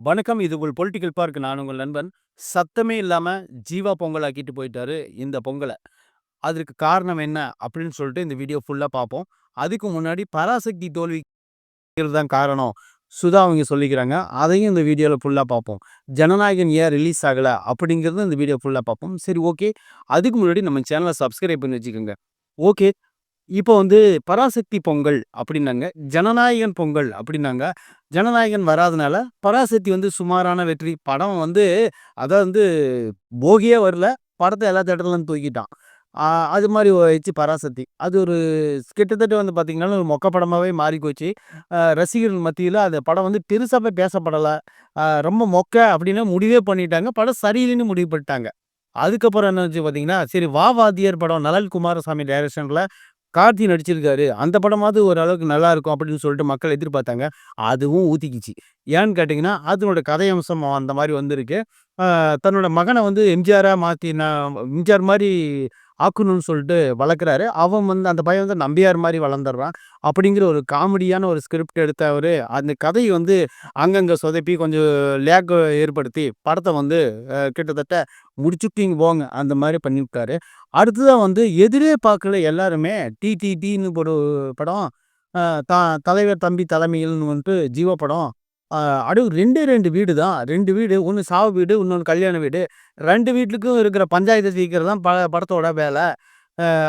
வணக்கம். இது உங்கள் பொலிட்டிக்கல் பார்க். நான் உங்கள் நண்பன். சத்தமே இல்லாமல் ஜீவா பொங்கல் ஆக்கிட்டு போயிட்டாரு இந்த பொங்கலை அதற்கு காரணம் என்ன? அப்படின்னு சொல்லிட்டு இந்த வீடியோ ஃபுல்லாக பார்ப்போம். அதுக்கு முன்னாடி பராசக்தி தோல்விக்கு தான் காரணம். சுதா அவங்க சொல்லிக்கிறாங்க. அதையும் இந்த வீடியோவில் ஃபுல்லாக பார்ப்போம். ஜனநாயகன் ஏன் ரிலீஸ் ஆகல? அப்படிங்கிறது இந்த வீடியோ ஃபுல்லாக பார்ப்போம். சரி ஓகே. அதுக்கு முன்னாடி நம்ம சேனலை சப்ஸ்கிரைப் பண்ணி வச்சுக்கோங்க. ஓகே. இப்போ வந்து பராசக்தி பொங்கல் அப்படின்னாங்க. ஜனநாயகன் பொங்கல் அப்படின்னாங்க. ஜனநாயகன் வராதனால பராசக்தி வந்து சுமாரான வெற்றி. படம் வந்து அதை வந்து போகியே வரல. படத்தை எல்லா தேட்டர்லாம் தூக்கிட்டான். அது மாதிரி ஆயிடுச்சு பராசக்தி. அது ஒரு கிட்டத்தட்ட வந்து பார்த்தீங்கன்னா, ஒரு மொக்க படமாகவே மாறி போச்சு. ரசிகர்கள் மத்தியில் அந்த படம் வந்து பெருசாகவே பேசப்படலை ரொம்ப மொக்க அப்படின்னு முடிவே பண்ணிட்டாங்க. படம் சரியில்லைன்னு முடிவு பண்ணிட்டாங்க. அதுக்கப்புறம் என்னாச்சு பார்த்தீங்கன்னா, சரி வா வாத்தியார் படம் நலன் குமாரசாமி டைரக்ஷனில் கார்த்தி நடிச்சிருக்காரு. அந்த படமாவது ஓரளவுக்கு நல்லாருக்கும் அப்படின்னு சொல்லிட்டு மக்கள் எதிர்பார்த்தாங்க. அதுவும் ஊத்திக்கிச்சு. ஏன்னு கேட்டிங்கன்னா அதனோட கதையம்சம் அந்த மாதிரி வந்திருக்கு. தன்னோட மகனை வந்து எம்ஜிஆராக மாற்றி நான் எம்ஜிஆர் மாதிரி ஆக்கணும்னு சொல்லிட்டு வளர்க்குறாரு. அவன் வந்து அந்த பையன் வந்து நம்பியார் மாதிரி வளர்ந்துடுறான். அப்படிங்கிற ஒரு காமெடியான ஒரு ஸ்கிரிப்ட் எடுத்தவர் அந்த கதையை வந்து அங்கங்கே சொதப்பி கொஞ்சம் லேக் ஏற்படுத்தி படத்தை வந்து கிட்டத்தட்ட முடிச்சுட்டிங்க போங்க. அந்த மாதிரி பண்ணிவிட்டாரு அடுத்ததான் வந்து எதிரே பார்க்கல எல்லாருமே டிடிடின்னு ஒரு படம். த தலைவர் தம்பி தலைமையில்னு வந்துட்டு ஜீவ படம். அடு ரெண்டு ரெண்டு வீடு தான். ரெண்டு வீடு. ஒன்று சாவு வீடு, இன்னொன்று கல்யாண வீடு. ரெண்டு வீட்டுக்கும் இருக்கிற பஞ்சாயத்து தீர்க்கிறது தான் ப படத்தோட வேலை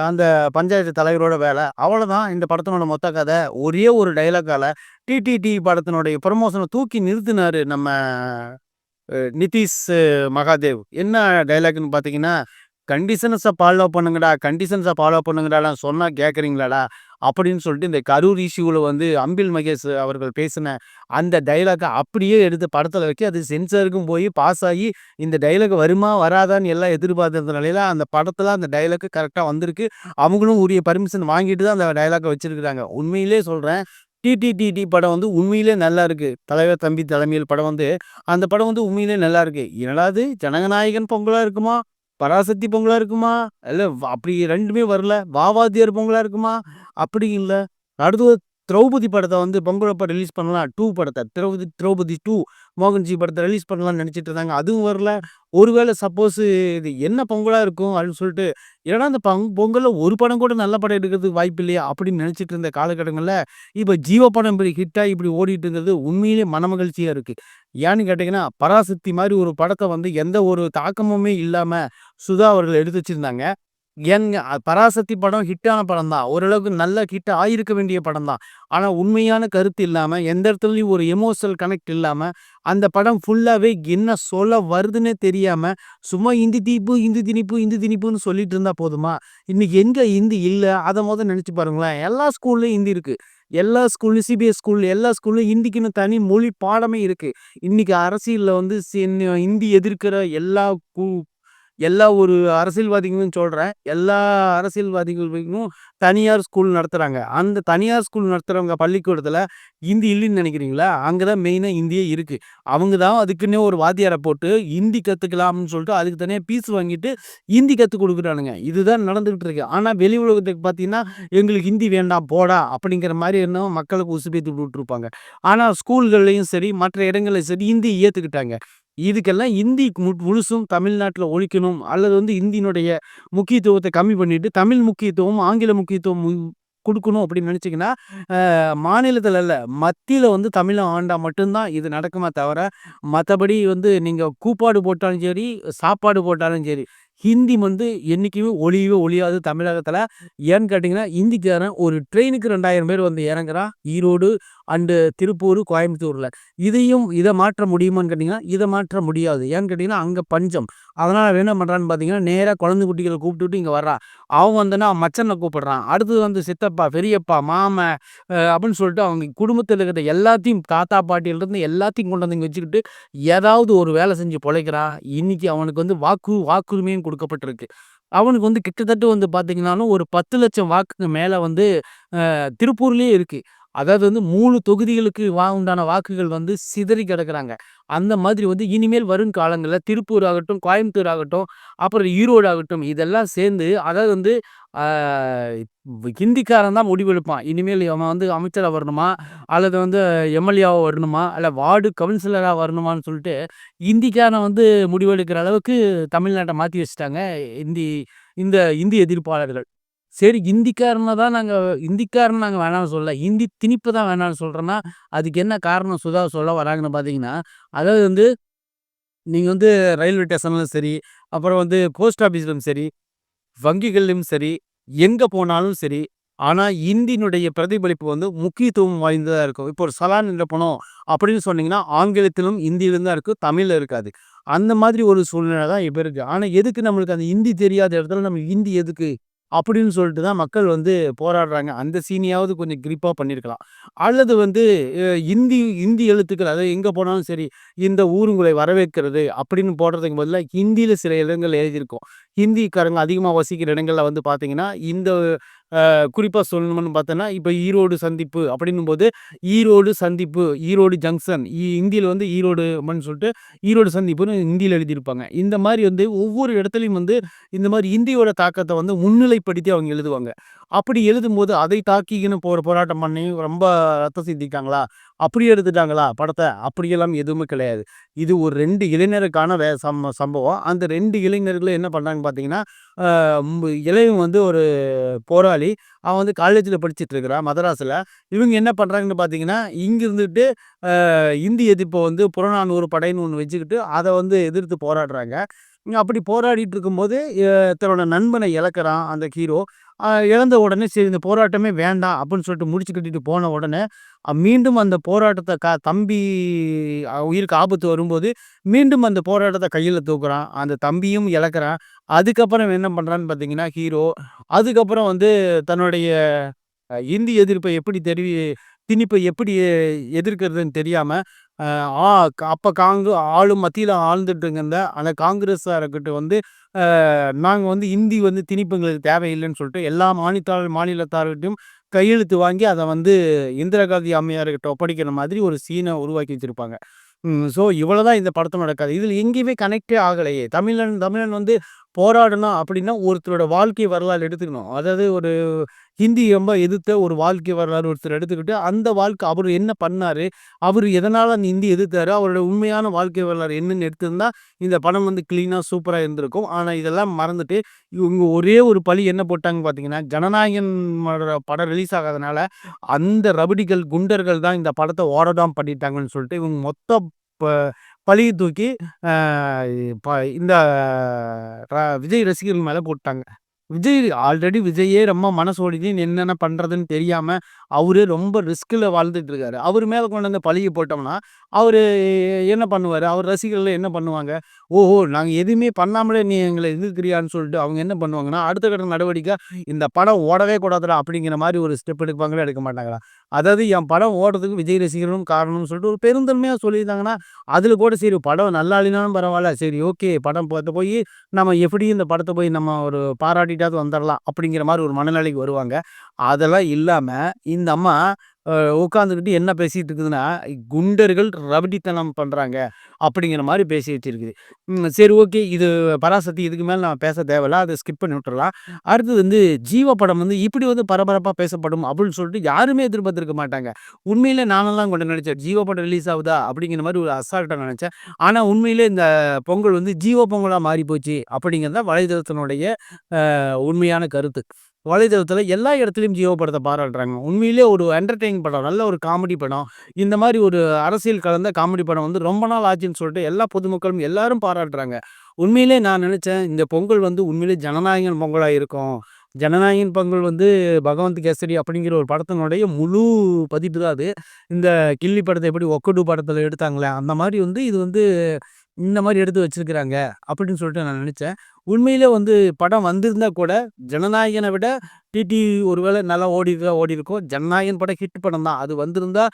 அந்த பஞ்சாயத்து தலைவரோட வேலை அவ்வளோதான் இந்த படத்தினோட மொத்த கதை ஒரே ஒரு டைலாக்கால் டிடிடி படத்தினுடைய ப்ரமோஷனை தூக்கி நிறுத்தினாரு நம்ம நிதிஷ் மகாதேவ். என்ன டைலாக்னு பார்த்தீங்கன்னா, கண்டிஷன்ஸை ஃபாலோ பண்ணுங்கடா, கண்டிஷன்ஸை ஃபாலோ பண்ணுங்கடாலாம் சொன்னால் கேட்குறீங்களாடா அப்படின்னு சொல்லிட்டு இந்த கரூர் இஷ்யூவில் வந்து அம்பில் மகேஷ் அவர்கள் பேசின அந்த டைலாக்கை அப்படியே எடுத்து படத்தில் வச்சு அது சென்சருக்கும் போய் பாஸ் ஆகி இந்த டைலாக் வருமா? வராதான்னு எல்லாம் எதிர்பார்த்திருந்த நிலையில் அந்த படத்தில் அந்த டைலாக்கு கரெக்டாக வந்திருக்கு. அவங்களும் உரிய பர்மிஷன் வாங்கிட்டு தான் அந்த டைலாக்கை வச்சுருக்குறாங்க உண்மையிலேயே சொல்கிறேன் டிடிடிடி படம் வந்து உண்மையிலே நல்லா இருக்குது தலைவர் தம்பி தலைமையில் படம் வந்து அந்த படம் வந்து உண்மையிலே நல்லா இருக்குது என்னடாது ஜனநாயகன் பொங்கலாக இருக்குமா? பராசக்தி பொங்கலாக இருக்குமா? இல்லை அப்படி ரெண்டுமே வரல. வாவாதியார் பொங்கலாக இருக்குமா? அப்படி இல்லை அடுத்தது திரௌபதி படத்தை வந்து பொங்கலப்ப ரிலீஸ் பண்ணலாம். டூ படத்தை திரௌபதி திரௌபதி டூ மோகன்ஜி படத்தை ரிலீஸ் பண்ணலாம்னு நினச்சிட்டு இருந்தாங்க. அதுவும் வரல. ஒருவேளை சப்போஸ் இது என்ன பொங்கலாக இருக்கும் அப்படின்னு சொல்லிட்டு, ஏன்னா அந்த பங் பொங்கலில் ஒரு படம் கூட நல்ல படம் எடுக்கிறதுக்கு வாய்ப்பு இல்லையா? அப்படின்னு நினச்சிட்டு இருந்த காலகட்டங்களில் இப்போ ஜீவ படம் இப்படி ஹிட்டாக இப்படி ஓடிட்டு இருந்தது உண்மையிலேயே மனமகிழ்ச்சியா இருக்குது ஏன்னு கேட்டிங்கன்னா பராசக்தி மாதிரி ஒரு படத்தை வந்து எந்த ஒரு தாக்கமுமே இல்லாமல் சுதா அவர்கள் எடுத்து வச்சிருந்தாங்க. ஏங்க பராசக்தி படம் ஹிட்டான படம் தான். ஓரளவுக்கு நல்ல ஹிட் ஆகியிருக்க வேண்டிய படம் தான். ஆனால் உண்மையான கருத்து இல்லாமல் எந்த இடத்துலையும் ஒரு எமோஷனல் கனெக்ட் இல்லாமல் அந்த படம் ஃபுல்லாகவே என்ன சொல்ல வருதுன்னே தெரியாமல் சும்மா இந்தி தீப்பு, இந்தி திணிப்பு, இந்தி திணிப்புன்னு சொல்லிட்டு இருந்தால் போதுமா? இன்னைக்கு எங்கே ஹிந்தி இல்லை அதை மொதல் நினச்சி பாருங்களேன். எல்லா ஸ்கூல்லேயும் இந்தி இருக்குது எல்லா ஸ்கூல்லையும் சிபிஎஸ் ஸ்கூல் எல்லா ஸ்கூல்லையும் ஹிந்திக்குன்னு தனி மொழி பாடமே இருக்குது இன்னைக்கு அரசியலில் வந்து சி ஹிந்தி எதிர்க்கிற எல்லா கு எல்லா ஒரு அரசியல்வாதிகளும் சொல்றேன். எல்லா அரசியல்வாதிகளுக்கும் தனியார் ஸ்கூல் நடத்துறாங்க. அந்த தனியார் ஸ்கூல் நடத்துறவங்க பள்ளிக்கூடத்துல ஹிந்தி இல்லைன்னு நினைக்கிறீங்களா அங்கே தான் மெயினா ஹிந்தியே இருக்கு. அவங்க தான் அதுக்குன்னே ஒரு வாத்தியாரை போட்டு ஹிந்தி கத்துக்கலாம்னு சொல்லிட்டு அதுக்கு தனியா பீஸ் வாங்கிட்டு ஹிந்தி கற்றுக் கொடுக்குறானுங்க இதுதான் நடந்துகிட்டு இருக்கு. ஆனா வெளி உலகத்துக்கு பார்த்தீங்கன்னா, எங்களுக்கு ஹிந்தி வேண்டாம் போடா அப்படிங்கிற மாதிரி எண்ணம் மக்களுக்கு உசுப்பேத்தி விட்டுருப்பாங்க. ஆனா ஸ்கூல்கள்லயும் சரி, மற்ற இடங்கள்லயும் சரி ஹிந்தி ஏத்துக்கிட்டாங்க. இதுக்கெல்லாம் ஹிந்தி மு முழுசும் தமிழ்நாட்டில் ஒழிக்கணும். அல்லது வந்து ஹிந்தியினுடைய முக்கியத்துவத்தை கம்மி பண்ணிட்டு, தமிழ் முக்கியத்துவம், ஆங்கில முக்கியத்துவம் கொடுக்கணும் அப்படின்னு நினச்சிங்கன்னா மாநிலத்தில் இல்லை மத்தியில் வந்து தமிழை ஆண்டால் மட்டும்தான் இது நடக்குமே தவிர, மற்றபடி வந்து நீங்கள் கூப்பாடு போட்டாலும் சரி, சாப்பாடு போட்டாலும் சரி, ஹிந்தி வந்து என்றைக்குமே ஒழியவே ஒழியாது தமிழகத்தில் ஏன்னு கேட்டிங்கன்னா ஹிந்திக்காரன் ஒரு ட்ரெயினுக்கு 2000 பேர் வந்து இறங்குறான். ஈரோடு அண்டு திருப்பூர், கோயம்புத்தூரில் இதையும் இதை மாற்ற முடியுமான்னு கேட்டிங்கன்னா இதை மாற்ற முடியாது. ஏன்னு கேட்டிங்கன்னா அங்கே பஞ்சம். அதனால் என்ன பண்ணுறான்னு பார்த்தீங்கன்னா, நேராக குழந்தை குட்டிகளை கூப்பிட்டுட்டு இங்கே வர்றான். அவன் வந்தனா மச்சனை கூப்பிடுறான். அடுத்தது வந்து சித்தப்பா, பெரியப்பா, மாமன் அப்படின்னு சொல்லிட்டு அவங்க குடும்பத்தில் இருக்கிற எல்லாத்தையும் தாத்தா, பாட்டியிலிருந்து எல்லாத்தையும் கொண்டு வந்து இங்கே வச்சுக்கிட்டு, ஏதாவது ஒரு வேலை செஞ்சு பொழைக்கிறான். இன்னைக்கு அவனுக்கு வந்து வாக்கு வாக்குரிமையும் கொடுக்கப்பட்டிருக்கு. அவனுக்கு வந்து கிட்டத்தட்ட வந்து பார்த்தீங்கன்னாலும், ஒரு பத்து லட்சம் வாக்குக்கு மேலே வந்து திருப்பூர்லேயே இருக்குது அதாவது வந்து மூணு தொகுதிகளுக்கு வா உண்டான வாக்குகள் வந்து சிதறி கிடக்குறாங்க. அந்த மாதிரி வந்து இனிமேல் வரும் காலங்களில் திருப்பூர் ஆகட்டும், கோயம்புத்தூர் ஆகட்டும், அப்புறம் ஈரோடு ஆகட்டும் இதெல்லாம் சேர்ந்து அதாவது வந்து ஹிந்திக்காரன் தான் முடிவெடுப்பான். இனிமேல் அவன் வந்து அமைச்சராக வரணுமா? அல்லது வந்து எம்எல்ஏவாக வரணுமா? இல்லை வார்டு கவுன்சிலராக வரணுமான்னு சொல்லிட்டு ஹிந்திக்காரன் வந்து முடிவெடுக்கிற அளவுக்கு தமிழ்நாட்டை மாற்றி வச்சுட்டாங்க. இந்தி இந்த இந்தி எதிர்ப்பாளர்கள். சரி ஹிந்திக்காரன தான் நாங்கள் ஹிந்திக்காரன்னு நாங்கள் வேணாம்னு சொல்லலை ஹிந்தி திணிப்பு தான் வேணாம்னு சொல்றோம்னா, அதுக்கு என்ன காரணம் சுதா சொல்ல வராங்கன்னு பார்த்தீங்கன்னா, அதாவது வந்து நீங்கள் வந்து ரயில்வே ஸ்டேஷன்லயும் சரி, அப்புறம் வந்து போஸ்ட் ஆஃபீஸ்லயும் சரி, வங்கிகள்லயும் சரி, எங்க போனாலும் சரி, ஆனா ஹிந்தியினுடைய பிரதிபலிப்பு வந்து முக்கியத்துவம் வாய்ந்ததாக இருக்கும். இப்போ ஒரு சலான் என்ற பணம் அப்படின்னு சொன்னீங்கன்னா, ஆங்கிலத்திலும், ஹிந்திலும் தான் இருக்கும். தமிழ்ல இருக்காது. அந்த மாதிரி ஒரு சூழ்நிலை தான் இப்போ இருக்கு. ஆனா எதுக்கு நம்மளுக்கு அந்த ஹிந்தி தெரியாத இடத்துல நம்ம ஹிந்தி எதுக்கு? அப்படின்னு சொல்லிட்டு தான் மக்கள் வந்து போராடுறாங்க. அந்த சீனையாவது கொஞ்சம் கிரிப்பாக பண்ணியிருக்கலாம். அல்லது வந்து இந்தி ஹிந்தி ஹிந்தி எழுத்துக்கள் அதாவது எங்கே போனாலும் சரி, இந்த ஊருங்களை வரவேற்கிறது அப்படின்னு போடுறதுக்கு பதிலாக ஹிந்தியில் சில இடங்கள் எழுதியிருக்கோம் ஹிந்திக்காரங்க அதிகமாக வசிக்கிற இடங்களில் வந்து பார்த்தீங்கன்னா, இந்த குறிப்பாக சொல்லணும்னு பார்த்தோன்னா, இப்போ ஈரோடு சந்திப்பு அப்படின்னும்போது, ஈரோடு சந்திப்பு, ஈரோடு ஜங்ஷன் ஈ இந்தியில் வந்து ஈரோடு அப்படின்னு சொல்லிட்டு, ஈரோடு சந்திப்புன்னு இந்தியில் எழுதியிருப்பாங்க. இந்த மாதிரி வந்து ஒவ்வொரு இடத்துலையும் வந்து இந்த மாதிரி இந்தியோட தாக்கத்தை வந்து முன்னிலைப்படுத்தி அவங்க எழுதுவாங்க. அப்படி எழுதும்போது அதை தாக்கிக்கின்னு போகிற போராட்டம் பண்ணி ரொம்ப ரத்தம் சிந்திக்காங்களா அப்படி எடுத்துட்டாங்களா படத்தை அப்படியெல்லாம் எதுவுமே கிடையாது. இது ஒரு ரெண்டு இளைஞருக்கான வே சம் சம்பவம். அந்த ரெண்டு இளைஞர்களும் என்ன பண்ணுறாங்கன்னு பார்த்தீங்கன்னா, அ வந்து ஒரு போராளி. அவன் வந்து காலேஜில் படிச்சுட்டு இருக்கிறான் மதராஸில் இவங்க என்ன பண்ணுறாங்கன்னு பார்த்தீங்கன்னா, இங்கிருந்துட்டு இந்தி எதிர்ப்பை வந்து புறநானூறு படைன்னு ஒன்று வச்சுக்கிட்டு, அதை வந்து எதிர்த்து போராடுறாங்க. அப்படி போராடிட்டு இருக்கும்போது, தன்னோட நண்பனை இழக்கிறான் அந்த ஹீரோ. இழந்த உடனே சரி இந்த போராட்டமே வேண்டாம் அப்படின்னு சொல்லிட்டு முடிச்சு கட்டிட்டு போன உடனே, மீண்டும் அந்த போராட்டத்தை க தம்பி உயிருக்கு ஆபத்து வரும்போது, மீண்டும் அந்த போராட்டத்தை கையில் தூக்குறான். அந்த தம்பியும் இழக்கிறான். அதுக்கப்புறம் என்ன பண்ணுறான்னு பார்த்தீங்கன்னா, ஹீரோ அதுக்கப்புறம் வந்து தன்னுடைய இந்தி எதிர்ப்பை எப்படி தெரிவி திணிப்பை எப்படி எதிர்க்கிறதுன்னு தெரியாமல் அப்போ காங்கு ஆளும் மத்தியில் ஆழ்ந்துட்டு இருந்த அந்த காங்கிரஸார்கிட்ட வந்து, நாங்கள் வந்து இந்தி வந்து திணிப்பு எங்களுக்கு தேவையில்லைன்னு சொல்லிட்டு எல்லா மாநில மாநிலத்தார்கிட்டையும் கையெழுத்து வாங்கி, அதை வந்து இந்திரா காந்தி அம்மையார்கிட்ட ஒப்படைக்கிற மாதிரி ஒரு சீன உருவாக்கி வச்சுருப்பாங்க ஸோ இவ்வளோதான் இந்த படத்தினோட கதை. இதில் எங்கேயுமே கனெக்ட்டே ஆகலையே! தமிழன் தமிழன் வந்து போராடணும் அப்படின்னா, ஒருத்தரோட வாழ்க்கை வரலாறு எடுத்துக்கணும். அதாவது ஒரு ஹிந்தி ரொம்ப எதிர்த்த ஒரு வாழ்க்கை வரலாறு ஒருத்தர் எடுத்துக்கிட்டு, அந்த வாழ்க்கை அவர் என்ன பண்ணார் அவர் எதனால் அந்த ஹிந்தி எதிர்த்தாரு? அவரோட உண்மையான வாழ்க்கை வரலாறு என்னென்னு எடுத்திருந்தா, இந்த படம் வந்து க்ளீனாக சூப்பராக இருந்திருக்கும். ஆனால் இதெல்லாம் மறந்துட்டு, இவங்க ஒரே ஒரு பழி என்ன போட்டாங்கன்னு பார்த்தீங்கன்னா, ஜனநாயகன் படம் ரிலீஸ் ஆகாதனால, அந்த ரவுடிகள், குண்டர்கள் தான் இந்த படத்தை ஓடடாம் பண்ணிட்டாங்கன்னு சொல்லிட்டு, இவங்க மொத்த இப்போ பழிய தூக்கி இந்த விஜய் ரசிகர்கள் மேல போட்டாங்க. விஜய் ஆல்ரெடி விஜய்யே ரொம்ப மனசு ஒடிஞ்சு என்னென்ன பண்ணுறதுன்னு தெரியாமல் அவரே ரொம்ப ரிஸ்கில் வாழ்ந்துட்டு இருக்காரு. அவர் மேலே கொண்டு வந்து பழகி போட்டோம்னா, அவர் என்ன பண்ணுவார் அவர் ரசிகர்கள் என்ன பண்ணுவாங்க? ஓஹோ! நாங்கள் எதுவுமே பண்ணாமலே நீ எங்களை எதிர்க்கிறியான்னு சொல்லிட்டு அவங்க என்ன பண்ணுவாங்கன்னா, அடுத்த கட்ட நடவடிக்கை இந்த படம் ஓடவே கூடாதுடா! அப்படிங்கிற மாதிரி ஒரு ஸ்டெப் எடுப்பாங்களே எடுக்க மாட்டாங்களா? அதாவது என் படம் ஓடுறதுக்கு விஜய் ரசிகர்களும் காரணம்னு சொல்லிட்டு ஒரு பெருந்தன்மையாக சொல்லியிருந்தாங்கன்னா, அதில் கூட சரி படம் நல்லா இல்லைனாலும் பரவாயில்ல சரி ஓகே படம் பார்த்து போய் நம்ம எப்படியும் இந்த படத்தை போய் நம்ம ஒரு பாராட்டிட்டாவது வந்துடலாம் அப்படிங்கிற மாதிரி ஒரு மனநிலைக்கு வருவாங்க. அதெல்லாம் இல்லாமல் இந்த அம்மா உட்காந்துக்கிட்டு என்ன பேசிகிட்டு இருக்குதுன்னா, குண்டர்கள் ரபடித்தனம் பண்ணுறாங்க அப்படிங்கிற மாதிரி பேசி வச்சிருக்குது. சரி ஓகே. இது பராசக்தி இதுக்கு மேலே நம்ம பேச தேவையில்ல. அதை ஸ்கிப் பண்ணி விட்டுறலாம். அடுத்தது வந்து ஜீவ படம் வந்து இப்படி வந்து பரபரப்பாக பேசப்படும் அப்படின்னு சொல்லிட்டு யாருமே எதிர்பார்த்துருக்க மாட்டாங்க. உண்மையிலே நானெல்லாம் கொண்டு நினச்சேன் ஜீவ படம் ரிலீஸ் ஆகுதா? அப்படிங்கிற மாதிரி ஒரு அசால்ட்டாக நினச்சேன் ஆனால் உண்மையிலே இந்த பொங்கல் வந்து ஜீவ பொங்கலாக மாறி போச்சு. அப்படிங்கிறது வலைதளத்தினுடைய உண்மையான கருத்து. வலைதளத்தில் எல்லா இடத்துலையும் ஜியோ படத்தை பாராட்டுறாங்க. உண்மையிலே ஒரு என்டர்டெயின் படம். நல்ல ஒரு காமெடி படம். இந்த மாதிரி ஒரு அரசியல் கலந்த காமெடி படம் வந்து ரொம்ப நாள் ஆச்சுன்னு சொல்லிட்டு எல்லா பொதுமக்களும் எல்லாரும் பாராட்டுறாங்க. உண்மையிலே நான் நினைச்சேன், இந்த பொங்கல் வந்து உண்மையிலே ஜனநாயகன் பொங்கலாக இருக்கும். ஜனநாயகன் பொங்கல் வந்து பகவந்த் கேசரி அப்படிங்கிற ஒரு படத்தினுடைய முழு பதிப்பு தான் அது. இந்த கில்லி படத்தை எப்படி ஒக்கடு படத்தில் எடுத்தாங்களே, அந்த மாதிரி வந்து இது வந்து இந்த மாதிரி எடுத்து வச்சிருக்கிறாங்க. அப்படின்னு சொல்லிட்டு நான் நினைச்சேன். உண்மையிலே வந்து படம் வந்திருந்தா கூட, ஜனநாயகனை விட டிடி ஒருவேளை நல்லா ஓடி ஓடி இருக்கும் ஜனநாயகன் படம் ஹிட் படம் தான். அது வந்திருந்தா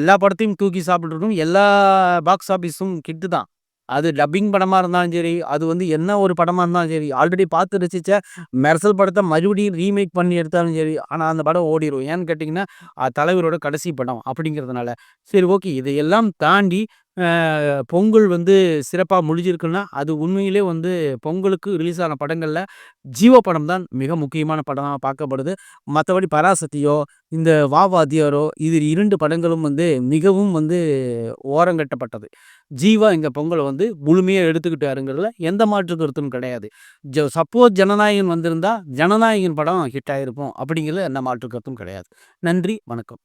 எல்லா படத்தையும் தூக்கி சாப்பிட்டுருக்கும். எல்லா பாக்ஸ் ஆஃபீஸும் ஹிட்டு தான். அது டப்பிங் படமாக இருந்தாலும் சரி, அது வந்து என்ன ஒரு படமாக இருந்தாலும் சரி, ஆல்ரெடி பார்த்து ரசித்த மெர்சல் படத்தை மறுபடியும் ரீமேக் பண்ணி எடுத்தாலும் சரி, ஆனால் அந்த படம் ஓடிரும். ஏன்னு கேட்டிங்கன்னா தலைவரோட கடைசி படம் அப்படிங்கிறதுனால. சரி ஓகே. இதையெல்லாம் தாண்டி பொங்கல் வந்து சிறப்பாக முடிஞ்சிருக்குன்னா, அது உண்மையிலே வந்து பொங்கலுக்கு ரிலீஸ் ஆன படங்களில் ஜீவா படம் தான் மிக முக்கியமான படமாக பார்க்கப்படுது. மற்றபடி பராசக்தியோ, இந்த வா வாத்தியாரோ இது இரண்டு படங்களும் வந்து மிகவும் வந்து ஓரங்கட்டப்பட்டது. ஜீவா இந்த பொங்கலை வந்து முழுமையாக எடுத்துக்கிட்டாருங்கிறதுல எந்த மாற்று கருத்தும் கிடையாது. ஜ சப்போஸ் ஜனநாயகன் வந்திருந்தால் ஜனநாயகன் படம் ஹிட் ஆயிருக்கும் அப்படிங்கிறதுல எந்த மாற்று கருத்தும் கிடையாது. நன்றி, வணக்கம்.